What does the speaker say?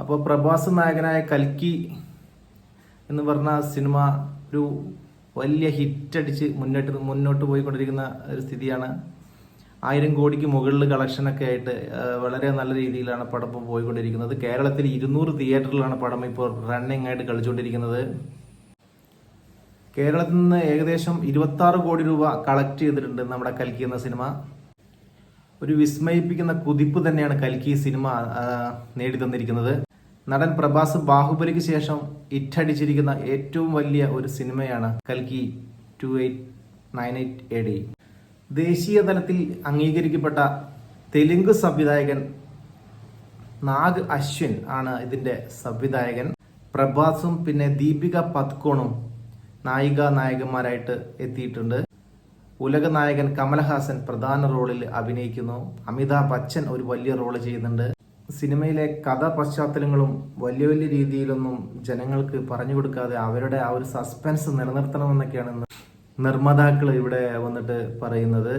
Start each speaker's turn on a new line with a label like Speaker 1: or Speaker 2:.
Speaker 1: അപ്പോൾ പ്രഭാസ് നായകനായ കൽക്കി എന്ന് പറഞ്ഞ സിനിമ ഒരു വലിയ ഹിറ്റടിച്ച് മുന്നോട്ട് മുന്നോട്ട് പോയിക്കൊണ്ടിരിക്കുന്ന ഒരു സ്ഥിതിയാണ്. ആയിരം കോടിക്ക് മുകളിൽ കളക്ഷനൊക്കെ ആയിട്ട് വളരെ നല്ല രീതിയിലാണ് പടം ഇപ്പോൾ പോയിക്കൊണ്ടിരിക്കുന്നത്. കേരളത്തിൽ ഇരുന്നൂറ് തിയേറ്ററിലാണ് പടം ഇപ്പോൾ റണ്ണിങ് ആയിട്ട് കളിച്ചുകൊണ്ടിരിക്കുന്നത് കേരളത്തിൽ നിന്ന് ഏകദേശം ഇരുപത്തി കോടി രൂപ കളക്ട് ചെയ്തിട്ടുണ്ട് നമ്മുടെ കൽക്കി എന്ന സിനിമ. ഒരു വിസ്മയിപ്പിക്കുന്ന കുതിപ്പ് തന്നെയാണ് കൽക്കി സിനിമ നേടി തന്നിരിക്കുന്നത് നടൻ പ്രഭാസ് ബാഹുബലിക്ക് ശേഷം ഇറ്റടിച്ചിരിക്കുന്ന ഏറ്റവും വലിയ ഒരു സിനിമയാണ് കൽക്കി two eight nine eight A D ദേശീയ തലത്തിൽ അംഗീകരിക്കപ്പെട്ട തെലുങ്ക് സംവിധായകൻ നാഗ് അശ്വിൻ ആണ് ഇതിന്റെ സംവിധായകൻ. പ്രഭാസും പിന്നെ ദീപിക പത്കോണും നായിക നായകന്മാരായിട്ട് എത്തിയിട്ടുണ്ട്. ഉലക നായകൻ കമൽഹാസൻ പ്രധാന റോളിൽ അഭിനയിക്കുന്നു. അമിതാഭ് ബച്ചൻ ഒരു വലിയ റോൾ ചെയ്യുന്നുണ്ട്. സിനിമയിലെ കഥ പശ്ചാത്തലങ്ങളും വലിയ വലിയ രീതിയിലൊന്നും ജനങ്ങൾക്ക് പറഞ്ഞു കൊടുക്കാതെ അവരുടെ ആ ഒരു സസ്പെൻസ് നിലനിർത്തണമെന്നൊക്കെയാണ് നിർമ്മാതാക്കൾ ഇവിടെ വന്നിട്ട് പറയുന്നത്.